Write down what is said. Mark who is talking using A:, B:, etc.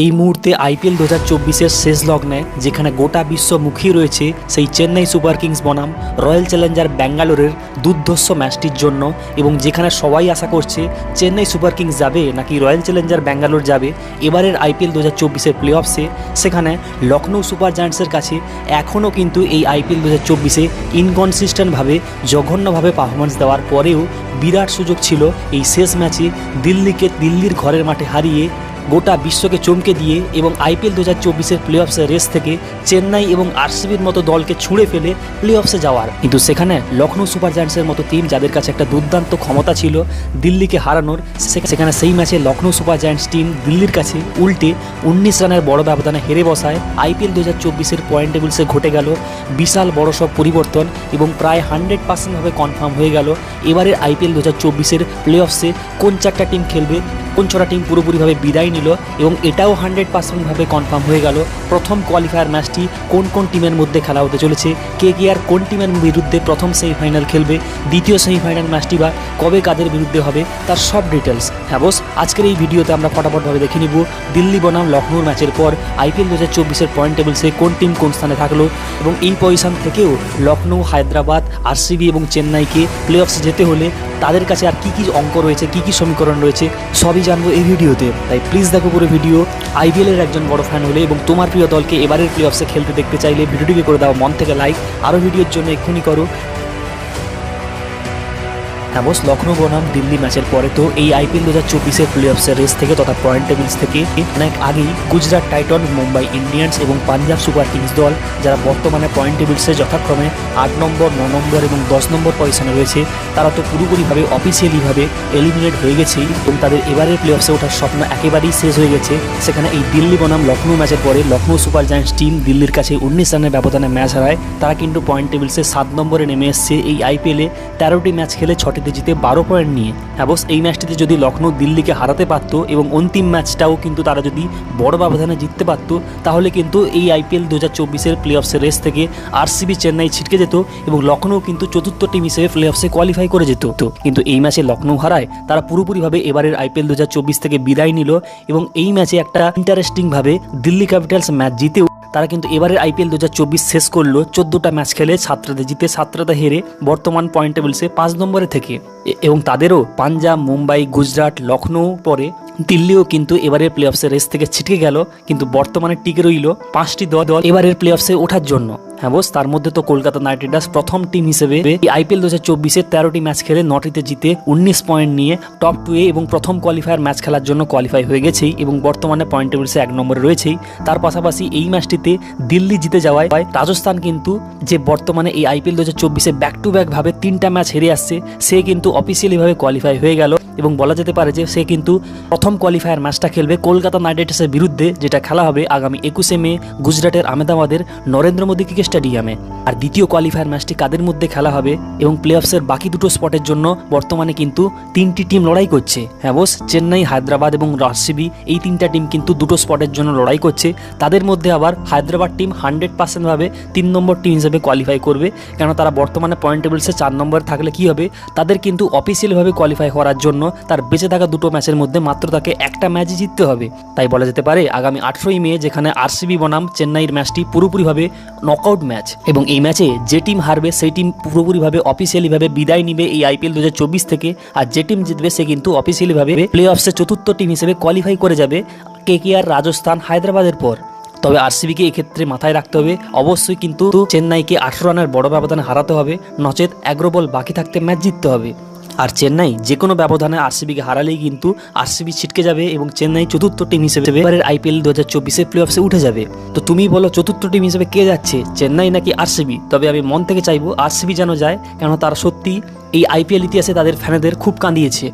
A: এই মুহূর্তে আইপিএল দু হাজার চব্বিশের শেষ লগ্নে, যেখানে গোটা বিশ্ব মুখী রয়েছে সেই চেন্নাই সুপার কিংস বনাম, রয়্যাল চ্যালেঞ্জার ব্যাঙ্গালোরের দুর্ধর্ষ ম্যাচটির জন্য এবং যেখানে সবাই আশা করছে চেন্নাই সুপার কিংস যাবে নাকি রয়্যাল চ্যালেঞ্জার ব্যাঙ্গালোর যাবে এবারের আইপিএল দু হাজার চব্বিশের প্লে অফসে সেখানে লখনৌ সুপার জায়ান্টসের কাছে এখনও কিন্তু এই আইপিএল দু হাজার চব্বিশে ইনকনসিস্টেন্টভাবে জঘন্যভাবে পারফরমেন্স দেওয়ার পরেও বিরাট সুযোগ ছিল এই শেষ ম্যাচে দিল্লিকে দিল্লির ঘরের মাঠে হারিয়ে গোটা বিশ্বকে চমকে দিয়ে এবং আইপিএল দু হাজার চব্বিশের প্লে অফসের রেস থেকে চেন্নাই এবং আরসিবির মতো দলকে ছুঁড়ে ফেলে প্লে অফসে যাওয়ার। কিন্তু সেখানে লখনৌ সুপার জায়ান্টসের মতো টিম যাদের কাছে একটা দুর্দান্ত ক্ষমতা ছিল দিল্লিকে হারানোর সেখানে সেই ম্যাচে লখনৌ সুপার জায়ান্টস টিম দিল্লির কাছে উল্টে উনিশ রানের বড় ব্যবধানে হেরে বসায়। আইপিএল দু হাজার চব্বিশের পয়েন্ট টেবিলসে ঘটে গেল বিশাল বড় সব পরিবর্তন এবং প্রায় হান্ড্রেড পার্সেন্টভাবে কনফার্ম হয়ে গেল এবারের আইপিএল দু হাজার চব্বিশের প্লে অফসে কোন চারটা টিম খেলবে কোন ছটা টিম পুরোপুরিভাবে বিদায় নিল এবং এটাও হান্ড্রেড পার্সেন্টভাবে কনফার্ম হয়ে গেল প্রথম কোয়ালিফায়ার ম্যাচটি কোন কোন টিমের মধ্যে খেলা হতে চলেছে, কে কে আর কোন টিমের বিরুদ্ধে প্রথম সেমিফাইনাল খেলবে, দ্বিতীয় সেমিফাইনাল ম্যাচটি বা কবে কাদের বিরুদ্ধে হবে, তার সব ডিটেলস হ্যাঁ বস আজকের এই ভিডিওতে আমরা ফটাফটভাবে দেখে নিব দিল্লি বনাম লখনৌর ম্যাচের পর আইপিএল দু হাজার চব্বিশের পয়েন্ট টেবিলসে কোন টিম কোন স্থানে থাকল এবং এই পজিশন থেকেও লখনৌ, হায়দ্রাবাদ আরসিবি এবং চেন্নাইকে প্লে যেতে হলে তাদের কাছে আর কি কি অঙ্ক রয়েছে, কি কি সমীকরণ রয়েছে, সবই জানব এই ভিডিওতে। তাই প্লিজ দেখো পুরো ভিডিও। আইপিএল এর একজন বড় ফ্যান হলে এবং তোমার প্রিয় দলকে এবারের প্লে অফসে খেলতে দেখতে চাইলে, ভিডিওটিকে করে দাও মন থেকে লাইক আরও ভিডিওর জন্য এক্ষুনি করো। হ্যাঁ বস লখনৌ বনাম দিল্লি ম্যাচের পরে তো এই আইপিএল দু হাজার চব্বিশের প্লে অফসের রেস থেকে তথা পয়েন্ট টেবিলস থেকে অনেক আগেই গুজরাট টাইটন মুম্বাই ইন্ডিয়ান্স এবং পাঞ্জাব সুপার কিংস দল, যারা বর্তমানে পয়েন্ট টেবিলসে যথাক্রমে আট নম্বর, ন নম্বর এবং দশ নম্বর পজিশনে রয়েছে, তারা তো পুরোপুরিভাবে অফিসিয়ালিভাবে এলিমিনেট হয়ে গেছেই এবং তাদের এবারের প্লে অফসে ওঠার স্বপ্ন একেবারেই শেষ হয়ে গেছে। সেখানে এই দিল্লি বনাম লখনৌ ম্যাচের পরে লখনৌ সুপার জায়ান্টস টিম দিল্লির কাছে উনিশ রানের ব্যবধানে ম্যাচ হারায়। তারা কিন্তু পয়েন্ট টেবিলসে সাত নম্বরে নেমে এসছে। এই আইপিএলে তেরোটি ম্যাচ খেলে ছটিতে জিতে বারো পয়েন্ট নিয়ে হ্যাঁ বস এই ম্যাচটিতে যদি লখনৌ দিল্লিকে হারাতে পারত এবং অন্তিম ম্যাচটাও কিন্তু তারা যদি বড় ব্যবধানে জিততে পারত, তাহলে কিন্তু এই আইপিএল দু হাজার চব্বিশের প্লে অফসের রেস থেকে আরসিবি চেন্নাই ছিটকে যেত এবং লখনৌ কিন্তু চতুর্থ টিম হিসেবে প্লে অফসে কোয়ালিফাই করে যেত। কিন্তু এই ম্যাচে লখনৌ হারায়, তারা পুরোপুরিভাবে এবারের আইপিএল দু হাজার চব্বিশ থেকে বিদায় নিল এবং এই ম্যাচে একটা ইন্টারেস্টিংভাবে দিল্লি ক্যাপিটালস ম্যাচ জিতেও তারা কিন্তু এবারের আইপিএল দু শেষ করল, চোদ্দোটা ম্যাচ খেলে ছাত্রদের জিতে, সাতটাতে হেরে বর্তমান পয়েন্ট টেবিলসে পাঁচ নম্বরে থেকে। এবং তাদেরও পাঞ্জাব, মুম্বাই, গুজরাট লখনৌ পরে দিল্লিও কিন্তু এবারের প্লে অফসের রেস থেকে ছিটকে গেল, কিন্তু বর্তমানে টিকে রইল পাঁচটি দল দল এবারের প্লে অফসে ওঠার জন্য। হ্যাঁ বস, তার মধ্যে তো কলকাতা নাইট রাইডার্স প্রথম টিম হিসেবে আইপিএল দু হাজার চব্বিশে তেরোটি ম্যাচ খেলে নটিতে জিতে উনিশ পয়েন্ট নিয়ে টপ টু এ এবং প্রথম কোয়ালিফায়ার ম্যাচ খেলার জন্য কোয়ালিফাই হয়ে গেছেই এবং বর্তমানে পয়েন্ট টেবিলসে এক নম্বরে রয়েছেই। তার পাশাপাশি এই ম্যাচটিতে দিল্লি জিতে যাওয়ায় রাজস্থান কিন্তু যে বর্তমানে এই আইপিএল দু হাজার চব্বিশে ব্যাক টু ব্যাক ভাবে তিনটা ম্যাচ হেরে আসছে, সে কিন্তু অফিসিয়ালিভাবে কোয়ালিফাই হয়ে গেল এবং বলা যেতে পারে যে সে কিন্তু প্রথম কোয়ালিফায়ার ম্যাচটা খেলবে কলকাতা নাইট রাইডার্সের বিরুদ্ধে, যেটা খেলা হবে আগামী একুশে মে গুজরাটের আহমেদাবাদের নরেন্দ্র মোদী ক্রিকেট স্টেডিয়ামে। আর দ্বিতীয় কোয়ালিফায়ার ম্যাচটি কাদের মধ্যে খেলা হবে এবং প্লে অফসের বাকি দুটো স্পটের জন্য বর্তমানে কিন্তু তিনটি টিম লড়াই করছে। হ্যাঁ বোস চেন্নাই, হায়দ্রাবাদ এবং রাজশিবি এই তিনটা টিম কিন্তু দুটো স্পটের জন্য লড়াই করছে। তাদের মধ্যে আবার হায়দ্রাবাদ টিম হান্ড্রেড পার্সেন্টভাবে তিন নম্বর টিম হিসেবে কোয়ালিফাই করবে। কেন তারা বর্তমানে পয়েন্ট টেবিলসে চার নম্বর থাকলে কি হবে? তাদের কিন্তু অফিসিয়ালভাবে কোয়ালিফাই করার জন্য তার বেঁচে থাকা দুটো ম্যাচের মধ্যে মাত্র তাকে একটা ম্যাচই জিততে হবে। তাই বলা যেতে পারে, আগামী আঠেরোই মে যেখানে আরসিবি বনাম চেন্নাইয়ের ম্যাচটি পুরোপুরিভাবে নকআউট ম্যাচ এবং এই ম্যাচে যে টিম হারবে সেই টিম পুরোপুরিভাবে অফিসিয়ালিভাবে বিদায় নিবে এই আইপিএল দু হাজার চব্বিশ থেকে। আর যে টিম জিতবে সে কিন্তু অফিসিয়ালিভাবে প্লে অফসে চতুর্থ টিম হিসেবে কোয়ালিফাই করে যাবে কে কেকেআর রাজস্থান হায়দ্রাবাদের পর। তবে আরসিবিকে এক্ষেত্রে মাথায় রাখতে হবে, অবশ্যই কিন্তু চেন্নাইকে আঠেরো রানের বড় ব্যবধানে হারাতে হবে, নচেত এগারো বল বাকি থাকতে ম্যাচ জিততে হবে। আর চেন্নাই যে কোনো ব্যবধানে আরসিবিকে হারালেই কিন্তু আরসিবি ছিটকে যাবে এবং চেন্নাই চতুর্থ টিম হিসেবে এবারের আইপিএল দু হাজার চব্বিশে প্লে অফসে উঠে যাবে। তো তুমি বলো, চতুর্থ টিম হিসেবে কে যাচ্ছে, চেন্নাই নাকি আরসিবি? তবে আমি মন থেকে চাইব আরসিবি যেন যায় কেন তারা সত্যি এই আইপিএল ইতিহাসে তাদের ফ্যানেদের খুব কাঁদিয়েছে।